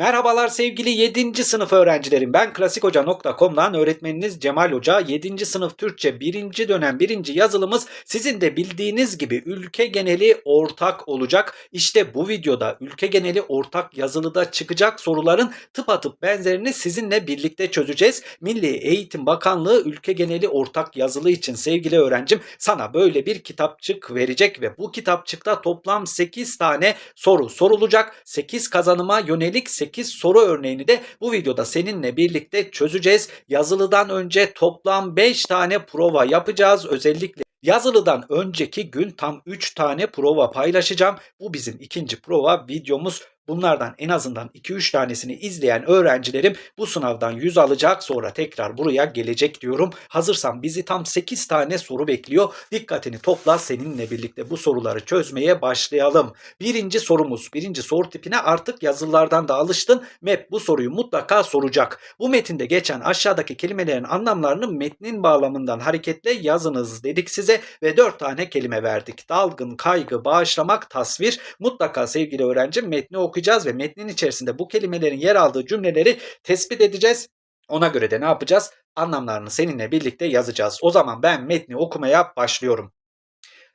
Merhabalar sevgili 7. sınıf öğrencilerim. Ben klasikhoca.com'dan öğretmeniniz Cemal Hoca. 7. sınıf Türkçe 1. dönem 1. yazılımız sizin de bildiğiniz gibi ülke geneli ortak olacak. İşte bu videoda ülke geneli ortak yazılıda çıkacak soruların tıpatıp benzerini sizinle birlikte çözeceğiz. Milli Eğitim Bakanlığı ülke geneli ortak yazılı için sevgili öğrencim sana böyle bir kitapçık verecek ve bu kitapçıkta toplam 8 tane soru sorulacak. 8 kazanıma yönelik 8 soru örneğini de bu videoda seninle birlikte çözeceğiz. Yazılıdan önce toplam 5 tane prova yapacağız. Özellikle Yazılıdan önceki gün tam 3 tane prova paylaşacağım. Bu bizim ikinci prova videomuz. Bunlardan en azından 2-3 tanesini izleyen öğrencilerim bu sınavdan 100 alacak sonra tekrar buraya gelecek diyorum. Hazırsan bizi tam 8 tane soru bekliyor. Dikkatini topla seninle birlikte bu soruları çözmeye başlayalım. Birinci sorumuz, birinci soru tipine artık yazılardan da alıştın. MEP bu soruyu mutlaka soracak. Bu metinde geçen aşağıdaki kelimelerin anlamlarını metnin bağlamından hareketle yazınız dedik size ve 4 tane kelime verdik. Dalgın, kaygı, bağışlamak, tasvir. Mutlaka sevgili öğrencim metni okuyacağız ve metnin içerisinde bu kelimelerin yer aldığı cümleleri tespit edeceğiz. Ona göre de ne yapacağız? Anlamlarını seninle birlikte yazacağız. O zaman ben metni okumaya başlıyorum.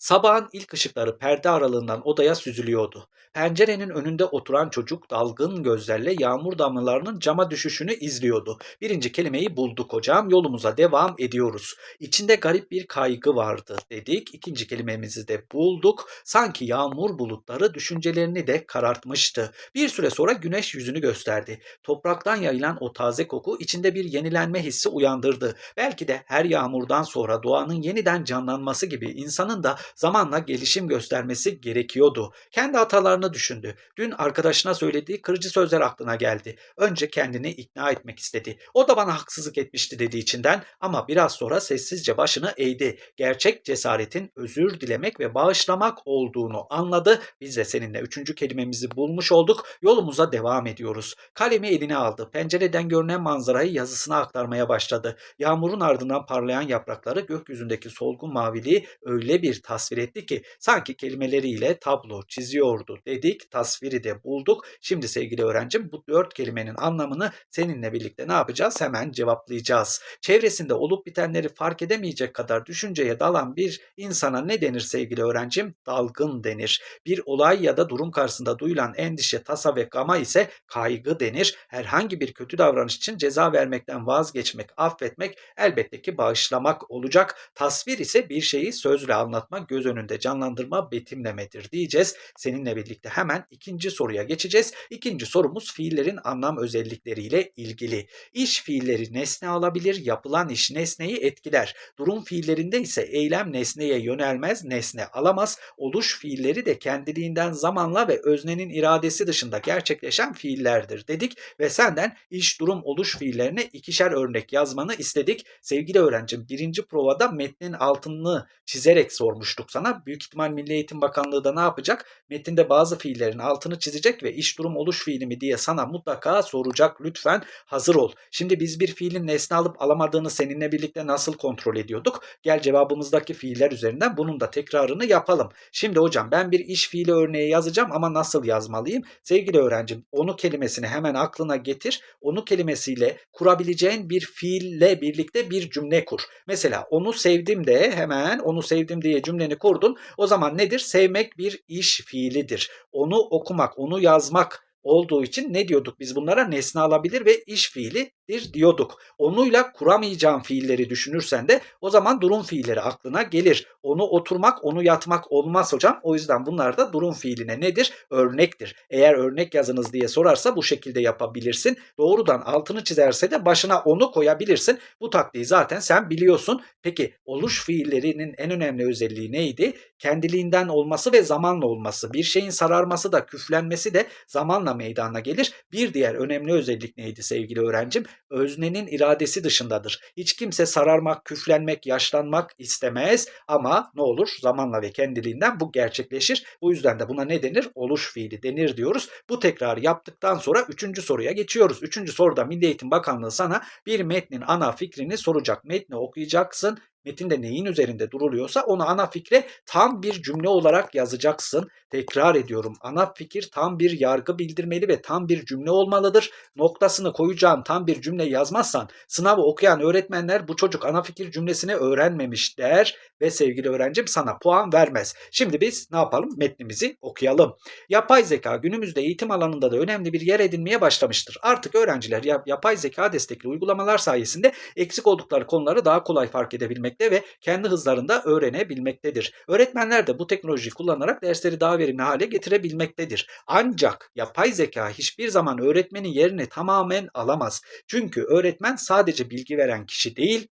Sabahın ilk ışıkları perde aralığından odaya süzülüyordu. Pencerenin önünde oturan çocuk dalgın gözlerle yağmur damlalarının cama düşüşünü izliyordu. Birinci kelimeyi bulduk hocam. Yolumuza devam ediyoruz. İçinde garip bir kaygı vardı dedik. İkinci kelimemizi de bulduk. Sanki yağmur bulutları düşüncelerini de karartmıştı. Bir süre sonra güneş yüzünü gösterdi. Topraktan yayılan o taze koku içinde bir yenilenme hissi uyandırdı. Belki de her yağmurdan sonra doğanın yeniden canlanması gibi insanın da zamanla gelişim göstermesi gerekiyordu. Kendi hatalarını düşündü. Dün arkadaşına söylediği kırıcı sözler aklına geldi. Önce kendini ikna etmek istedi. O da bana haksızlık etmişti dedi içinden ama biraz sonra sessizce başını eğdi. Gerçek cesaretin özür dilemek ve bağışlamak olduğunu anladı. Biz de seninle üçüncü kelimemizi bulmuş olduk. Yolumuza devam ediyoruz. Kalemi eline aldı. Pencereden görünen manzarayı yazısına aktarmaya başladı. Yağmurun ardından parlayan yaprakları gökyüzündeki solgun maviliği öyle bir tasvir etti ki sanki kelimeleriyle tablo çiziyordu dedik. Tasviri de bulduk. Şimdi sevgili öğrencim bu dört kelimenin anlamını seninle birlikte ne yapacağız? Hemen cevaplayacağız. Çevresinde olup bitenleri fark edemeyecek kadar düşünceye dalan bir insana ne denir sevgili öğrencim? Dalgın denir. Bir olay ya da durum karşısında duyulan endişe, tasa ve gama ise kaygı denir. Herhangi bir kötü davranış için ceza vermekten vazgeçmek, affetmek elbette ki bağışlamak olacak. Tasvir ise bir şeyi sözle anlatma, göz önünde canlandırma, betimlemedir diyeceğiz. Seninle birlikte hemen ikinci soruya geçeceğiz. İkinci sorumuz fiillerin anlam özellikleriyle ilgili. İş fiilleri nesne alabilir, yapılan iş nesneyi etkiler. Durum fiillerinde ise eylem nesneye yönelmez, nesne alamaz. Oluş fiilleri de kendiliğinden zamanla ve öznenin iradesi dışında gerçekleşen fiillerdir dedik ve senden iş, durum, oluş fiillerine ikişer örnek yazmanı istedik. Sevgili öğrencim birinci provada metnin altını çizerek sormuştuk sana. Büyük ihtimal Milli Eğitim Bakanlığı da ne yapacak? Metinde bazı fiillerin altını çizecek ve iş durum oluş fiili mi diye sana mutlaka soracak. Lütfen hazır ol. Şimdi biz bir fiilin nesne alıp alamadığını seninle birlikte nasıl kontrol ediyorduk? Gel cevabımızdaki fiiller üzerinden bunun da tekrarını yapalım. Şimdi hocam ben bir iş fiili örneği yazacağım ama nasıl yazmalıyım? Sevgili öğrencim onu kelimesini hemen aklına getir. Onu kelimesiyle kurabileceğin bir fiille birlikte bir cümle kur. Mesela onu sevdim de hemen onu sevdim diye cümleni kurdun. O zaman nedir? Sevmek bir iş fiilidir. Onu okumak, onu yazmak olduğu için ne diyorduk biz bunlara? Nesne alabilir ve iş fiilidir diyorduk. Onuyla kuramayacağın fiilleri düşünürsen de o zaman durum fiilleri aklına gelir. Onu oturmak, onu yatmak olmaz hocam. O yüzden bunlar da durum fiiline nedir? Örnektir. Eğer örnek yazınız diye sorarsa bu şekilde yapabilirsin. Doğrudan altını çizerse de başına onu koyabilirsin. Bu taktiği zaten sen biliyorsun. Peki oluş fiillerinin en önemli özelliği neydi? Kendiliğinden olması ve zamanla olması. Bir şeyin sararması da küflenmesi de zamanla meydana gelir. Bir diğer önemli özellik neydi sevgili öğrencim? Öznenin iradesi dışındadır. Hiç kimse sararmak, küflenmek, yaşlanmak istemez ama ne olur? Zamanla ve kendiliğinden bu gerçekleşir. Bu yüzden de buna ne denir? Oluş fiili denir diyoruz. Bu tekrarı yaptıktan sonra üçüncü soruya geçiyoruz. Üçüncü soruda Milli Eğitim Bakanlığı sana bir metnin ana fikrini soracak. Metni okuyacaksın metinde neyin üzerinde duruluyorsa onu ana fikre tam bir cümle olarak yazacaksın. Tekrar ediyorum. Ana fikir tam bir yargı bildirmeli ve tam bir cümle olmalıdır. Noktasını koyacağın tam bir cümle yazmazsan sınavı okuyan öğretmenler bu çocuk ana fikir cümlesini öğrenmemiş der ve sevgili öğrencim sana puan vermez. Şimdi biz ne yapalım? Metnimizi okuyalım. Yapay zeka günümüzde eğitim alanında da önemli bir yer edinmeye başlamıştır. Artık öğrenciler yap- yapay zeka destekli uygulamalar sayesinde eksik oldukları konuları daha kolay fark edebilmekte ve kendi hızlarında öğrenebilmektedir. Öğretmenler de bu teknolojiyi kullanarak dersleri daha verimli hale getirebilmektedir. Ancak yapay zeka hiçbir zaman öğretmenin yerini tamamen alamaz. Çünkü öğretmen sadece bilgi veren kişi değil,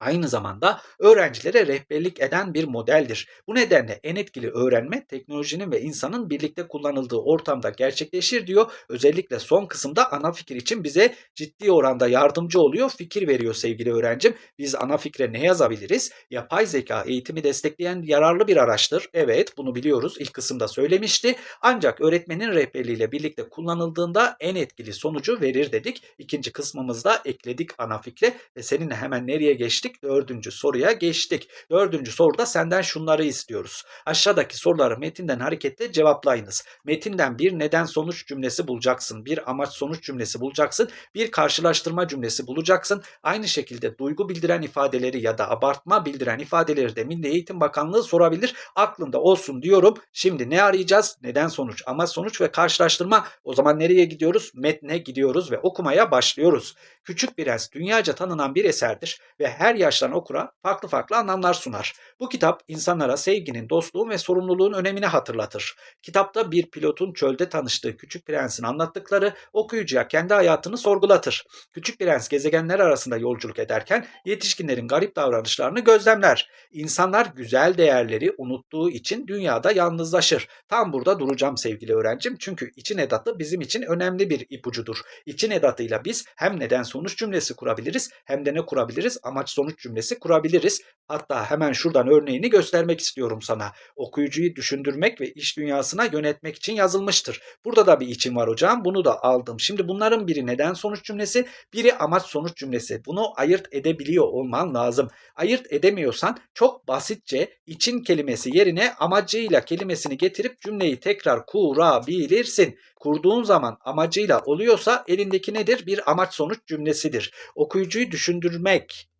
aynı zamanda öğrencilere rehberlik eden bir modeldir. Bu nedenle en etkili öğrenme teknolojinin ve insanın birlikte kullanıldığı ortamda gerçekleşir diyor. Özellikle son kısımda ana fikir için bize ciddi oranda yardımcı oluyor, fikir veriyor sevgili öğrencim. Biz ana fikre ne yazabiliriz? Yapay zeka eğitimi destekleyen yararlı bir araçtır. Evet bunu biliyoruz. İlk kısımda söylemişti. Ancak öğretmenin rehberliğiyle birlikte kullanıldığında en etkili sonucu verir dedik. İkinci kısmımızda ekledik ana fikre ve seninle hemen nereye geçtik? Dördüncü soruya geçtik. Dördüncü soruda senden şunları istiyoruz. Aşağıdaki soruları metinden hareketle cevaplayınız. Metinden bir neden sonuç cümlesi bulacaksın. Bir amaç sonuç cümlesi bulacaksın. Bir karşılaştırma cümlesi bulacaksın. Aynı şekilde duygu bildiren ifadeleri ya da abartma bildiren ifadeleri de Milli Eğitim Bakanlığı sorabilir. Aklında olsun diyorum. Şimdi ne arayacağız? Neden sonuç, amaç sonuç ve karşılaştırma. O zaman nereye gidiyoruz? Metne gidiyoruz ve okumaya başlıyoruz. Küçük Prens dünyaca tanınan bir eserdir ve her yaştan okura farklı farklı anlamlar sunar. Bu kitap insanlara sevginin, dostluğun ve sorumluluğun önemini hatırlatır. Kitapta bir pilotun çölde tanıştığı Küçük Prens'in anlattıkları okuyucuya kendi hayatını sorgulatır. Küçük Prens gezegenler arasında yolculuk ederken yetişkinlerin garip davranışlarını gözlemler. İnsanlar güzel değerleri unuttuğu için dünyada yalnızlaşır. Tam burada duracağım sevgili öğrencim çünkü için edatı bizim için önemli bir ipucudur. İçin edatıyla biz hem neden sonuç cümlesi kurabiliriz hem de ne kurabiliriz? Amaç sonuç cümlesi kurabiliriz. Hatta hemen şuradan örneğini göstermek istiyorum sana. Okuyucuyu düşündürmek ve iş dünyasına yönetmek için yazılmıştır. Burada da bir için var hocam. Bunu da aldım. Şimdi bunların biri neden sonuç cümlesi, biri amaç sonuç cümlesi. Bunu ayırt edebiliyor olman lazım. Ayırt edemiyorsan çok basitçe için kelimesi yerine amacıyla kelimesini getirip cümleyi tekrar kurabilirsin. Kurduğun zaman amacıyla oluyorsa elindeki nedir? Bir amaç sonuç cümlesidir. Okuyucuyu düşündürmek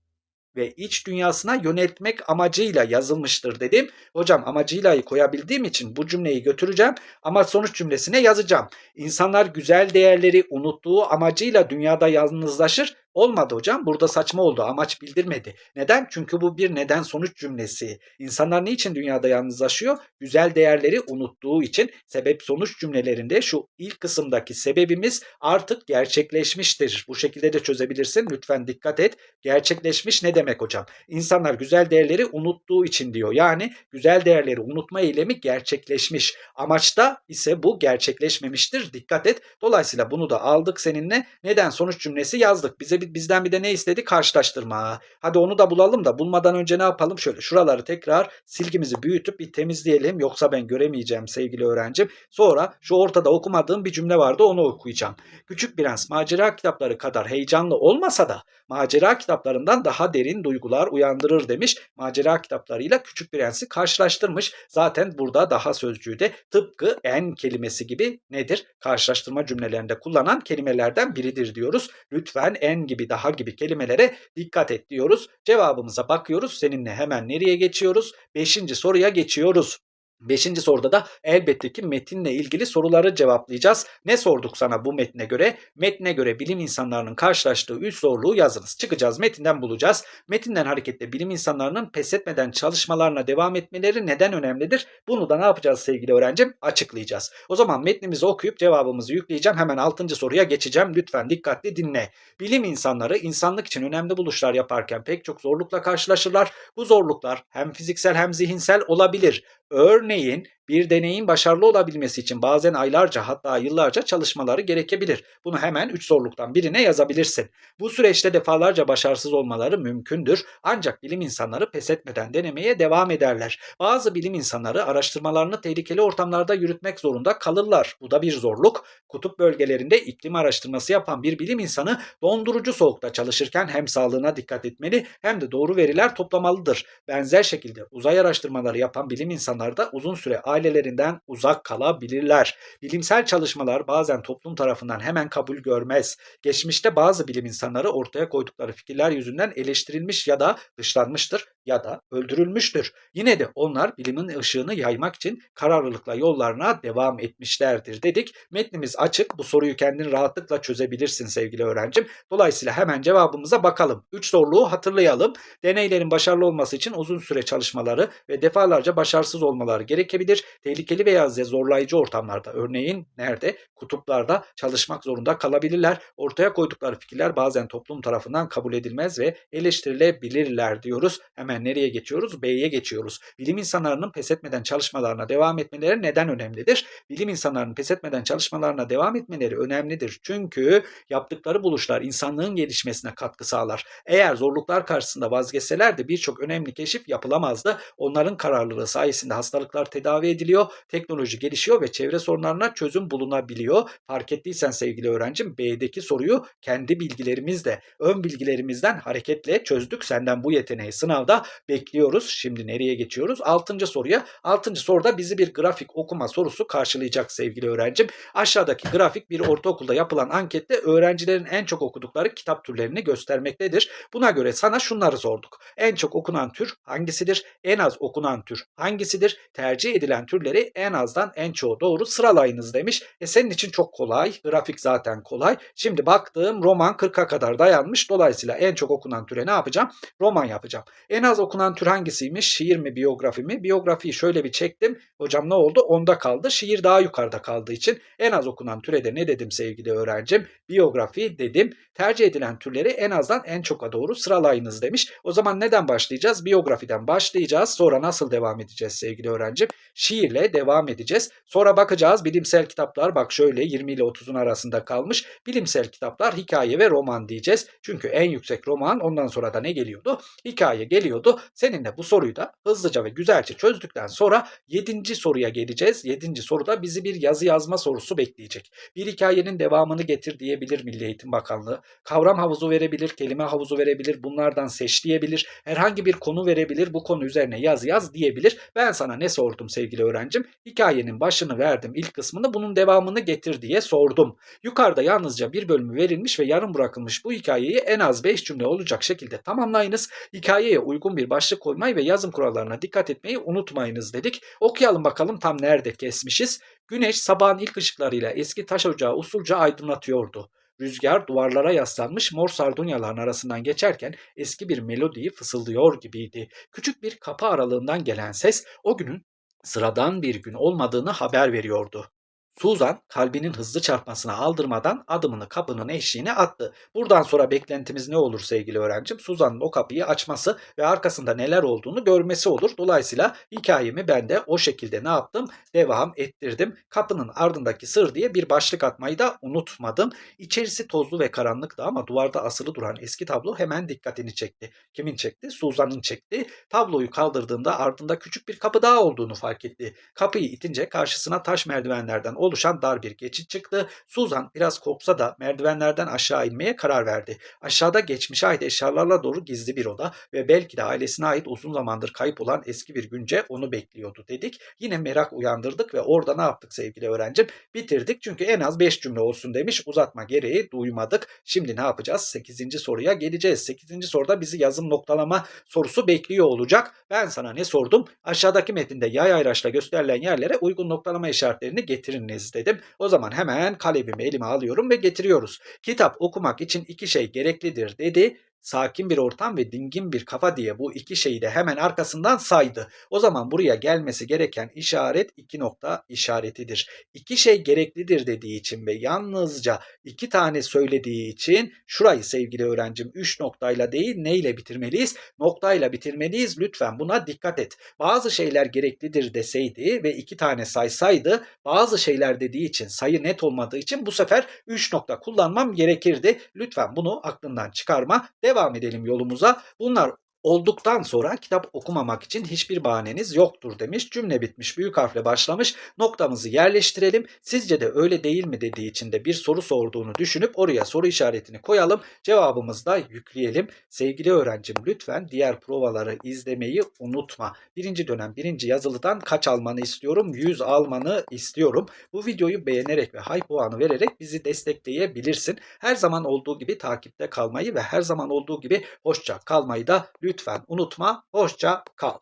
ve iç dünyasına yöneltmek amacıyla yazılmıştır dedim. Hocam amacıyla koyabildiğim için bu cümleyi götüreceğim ama sonuç cümlesine yazacağım. İnsanlar güzel değerleri unuttuğu amacıyla dünyada yalnızlaşır. Olmadı hocam. Burada saçma oldu. Amaç bildirmedi. Neden? Çünkü bu bir neden sonuç cümlesi. İnsanlar niçin dünyada yalnızlaşıyor? Güzel değerleri unuttuğu için sebep sonuç cümlelerinde şu ilk kısımdaki sebebimiz artık gerçekleşmiştir. Bu şekilde de çözebilirsin. Lütfen dikkat et. Gerçekleşmiş ne demek hocam? İnsanlar güzel değerleri unuttuğu için diyor. Yani güzel değerleri unutma eylemi gerçekleşmiş. Amaçta ise bu gerçekleşmemiştir. Dikkat et. Dolayısıyla bunu da aldık seninle. Neden sonuç cümlesi yazdık. Bize bizden bir de ne istedi? Karşılaştırma. Hadi onu da bulalım da bulmadan önce ne yapalım? Şöyle şuraları tekrar silgimizi büyütüp bir temizleyelim. Yoksa ben göremeyeceğim sevgili öğrencim. Sonra şu ortada okumadığım bir cümle vardı onu okuyacağım. Küçük Prens macera kitapları kadar heyecanlı olmasa da macera kitaplarından daha derin duygular uyandırır demiş. Macera kitaplarıyla Küçük Prens'i karşılaştırmış. Zaten burada daha sözcüğü de tıpkı en kelimesi gibi nedir? Karşılaştırma cümlelerinde kullanan kelimelerden biridir diyoruz. Lütfen en gibi daha gibi kelimelere dikkat et diyoruz. Cevabımıza bakıyoruz. Seninle hemen nereye geçiyoruz? Beşinci soruya geçiyoruz. Beşinci soruda da elbette ki metinle ilgili soruları cevaplayacağız. Ne sorduk sana bu metne göre? Metne göre bilim insanlarının karşılaştığı üç zorluğu yazınız. Çıkacağız metinden bulacağız. Metinden hareketle bilim insanlarının pes etmeden çalışmalarına devam etmeleri neden önemlidir? Bunu da ne yapacağız sevgili öğrencim? Açıklayacağız. O zaman metnimizi okuyup cevabımızı yükleyeceğim. Hemen altıncı soruya geçeceğim. Lütfen dikkatli dinle. Bilim insanları insanlık için önemli buluşlar yaparken pek çok zorlukla karşılaşırlar. Bu zorluklar hem fiziksel hem zihinsel olabilir. Örneğin Bir deneyin başarılı olabilmesi için bazen aylarca hatta yıllarca çalışmaları gerekebilir. Bunu hemen 3 zorluktan birine yazabilirsin. Bu süreçte defalarca başarısız olmaları mümkündür. Ancak bilim insanları pes etmeden denemeye devam ederler. Bazı bilim insanları araştırmalarını tehlikeli ortamlarda yürütmek zorunda kalırlar. Bu da bir zorluk. Kutup bölgelerinde iklim araştırması yapan bir bilim insanı dondurucu soğukta çalışırken hem sağlığına dikkat etmeli hem de doğru veriler toplamalıdır. Benzer şekilde uzay araştırmaları yapan bilim insanları da uzun süre ailelerinden uzak kalabilirler. Bilimsel çalışmalar bazen toplum tarafından hemen kabul görmez. Geçmişte bazı bilim insanları ortaya koydukları fikirler yüzünden eleştirilmiş ya da dışlanmıştır ya da öldürülmüştür. Yine de onlar bilimin ışığını yaymak için kararlılıkla yollarına devam etmişlerdir dedik. Metnimiz açık. Bu soruyu kendin rahatlıkla çözebilirsin sevgili öğrencim. Dolayısıyla hemen cevabımıza bakalım. 3 zorluğu hatırlayalım. Deneylerin başarılı olması için uzun süre çalışmaları ve defalarca başarısız olmaları gerekebilir. Tehlikeli veya zorlayıcı ortamlarda örneğin nerede? Kutuplarda çalışmak zorunda kalabilirler. Ortaya koydukları fikirler bazen toplum tarafından kabul edilmez ve eleştirilebilirler diyoruz. Hemen nereye geçiyoruz? B'ye geçiyoruz. Bilim insanlarının pes etmeden çalışmalarına devam etmeleri neden önemlidir? Bilim insanlarının pes etmeden çalışmalarına devam etmeleri önemlidir. Çünkü yaptıkları buluşlar insanlığın gelişmesine katkı sağlar. Eğer zorluklar karşısında vazgeçselerdi birçok önemli keşif yapılamazdı. Onların kararlılığı sayesinde hastalıklar tedavi ediliyor, teknoloji gelişiyor ve çevre sorunlarına çözüm bulunabiliyor. Fark ettiysen sevgili öğrencim B'deki soruyu kendi bilgilerimizle, ön bilgilerimizden hareketle çözdük. Senden bu yeteneği sınavda bekliyoruz. Şimdi nereye geçiyoruz? Altıncı soruya. Altıncı soruda bizi bir grafik okuma sorusu karşılayacak sevgili öğrencim. Aşağıdaki grafik bir ortaokulda yapılan ankette öğrencilerin en çok okudukları kitap türlerini göstermektedir. Buna göre sana şunları sorduk. En çok okunan tür hangisidir? En az okunan tür hangisidir? Tercih edilen türleri en azdan en çoğu doğru sıralayınız demiş. E senin için çok kolay. Grafik zaten kolay. Şimdi baktığım roman 40'a kadar dayanmış. Dolayısıyla en çok okunan türe ne yapacağım? Roman yapacağım. En az okunan tür hangisiymiş? Şiir mi, biyografi mi? Biyografiyi şöyle bir çektim. Hocam ne oldu? Onda kaldı. Şiir daha yukarıda kaldığı için en az okunan türe de ne dedim sevgili öğrencim? Biyografi dedim. Tercih edilen türleri en azdan en çoka doğru sıralayınız demiş. O zaman neden başlayacağız? Biyografiden başlayacağız. Sonra nasıl devam edeceğiz sevgili öğrencim? Şiirle devam edeceğiz. Sonra bakacağız bilimsel kitaplar bak şöyle 20 ile 30'un arasında kalmış. Bilimsel kitaplar hikaye ve roman diyeceğiz. Çünkü en yüksek roman ondan sonra da ne geliyordu? Hikaye geliyordu. Seninle bu soruyu da hızlıca ve güzelce çözdükten sonra 7. soruya geleceğiz. 7. soruda bizi bir yazı yazma sorusu bekleyecek. Bir hikayenin devamını getir diyebilir Milli Eğitim Bakanlığı. Kavram havuzu verebilir, kelime havuzu verebilir, bunlardan seç diyebilir. Herhangi bir konu verebilir, bu konu üzerine yaz yaz diyebilir. Ben sana ne sordum sevgili öğrencim? Hikayenin başını verdim ilk kısmını bunun devamını getir diye sordum. Yukarıda yalnızca bir bölümü verilmiş ve yarım bırakılmış bu hikayeyi en az 5 cümle olacak şekilde tamamlayınız. Hikayeye uygun bir başlık koymayı ve yazım kurallarına dikkat etmeyi unutmayınız dedik. Okuyalım bakalım tam nerede kesmişiz. Güneş sabahın ilk ışıklarıyla eski taş ocağı usulca aydınlatıyordu. Rüzgar duvarlara yaslanmış mor sardunyaların arasından geçerken eski bir melodiyi fısıldıyor gibiydi. Küçük bir kapı aralığından gelen ses o günün sıradan bir gün olmadığını haber veriyordu. Suzan kalbinin hızlı çarpmasına aldırmadan adımını kapının eşiğine attı. Buradan sonra beklentimiz ne olur sevgili öğrencim? Suzan'ın o kapıyı açması ve arkasında neler olduğunu görmesi olur. Dolayısıyla hikayemi ben de o şekilde ne yaptım? Devam ettirdim. Kapının ardındaki sır diye bir başlık atmayı da unutmadım. İçerisi tozlu ve karanlıktı ama duvarda asılı duran eski tablo hemen dikkatini çekti. Kimin çekti? Suzan'ın çekti. Tabloyu kaldırdığında ardında küçük bir kapı daha olduğunu fark etti. Kapıyı itince karşısına taş merdivenlerden oluşan dar bir geçit çıktı. Suzan biraz korksa da merdivenlerden aşağı inmeye karar verdi. Aşağıda geçmişe ait eşyalarla dolu gizli bir oda ve belki de ailesine ait uzun zamandır kayıp olan eski bir günce onu bekliyordu dedik. Yine merak uyandırdık ve orada ne yaptık sevgili öğrencim? Bitirdik çünkü en az 5 cümle olsun demiş. Uzatma gereği duymadık. Şimdi ne yapacağız? 8. soruya geleceğiz. 8. soruda bizi yazım noktalama sorusu bekliyor olacak. Ben sana ne sordum? Aşağıdaki metinde yay ayraçla gösterilen yerlere uygun noktalama işaretlerini getiriniz dedim. O zaman hemen kalemimi elime alıyorum ve getiriyoruz. Kitap okumak için iki şey gereklidir dedi. Sakin bir ortam ve dingin bir kafa diye bu iki şeyi de hemen arkasından saydı. O zaman buraya gelmesi gereken işaret iki nokta işaretidir. İki şey gereklidir dediği için ve yalnızca iki tane söylediği için şurayı sevgili öğrencim 3 noktayla değil neyle bitirmeliyiz? Noktayla bitirmeliyiz. Lütfen buna dikkat et. Bazı şeyler gereklidir deseydi ve iki tane saysaydı bazı şeyler dediği için sayı net olmadığı için bu sefer 3 nokta kullanmam gerekirdi. Lütfen bunu aklından çıkarma. Devam edelim yolumuza. Bunlar olduktan sonra kitap okumamak için hiçbir bahaneniz yoktur demiş. Cümle bitmiş, büyük harfle başlamış. Noktamızı yerleştirelim. Sizce de öyle değil mi dediği için de bir soru sorduğunu düşünüp oraya soru işaretini koyalım. Cevabımızı da yükleyelim. Sevgili öğrencim lütfen diğer provaları izlemeyi unutma. Birinci dönem birinci yazılıdan kaç almanı istiyorum? 100 almanı istiyorum. Bu videoyu beğenerek ve high puanı vererek bizi destekleyebilirsin. Her zaman olduğu gibi takipte kalmayı ve her zaman olduğu gibi hoşça kalmayı da lütfen unutma. Hoşça kal.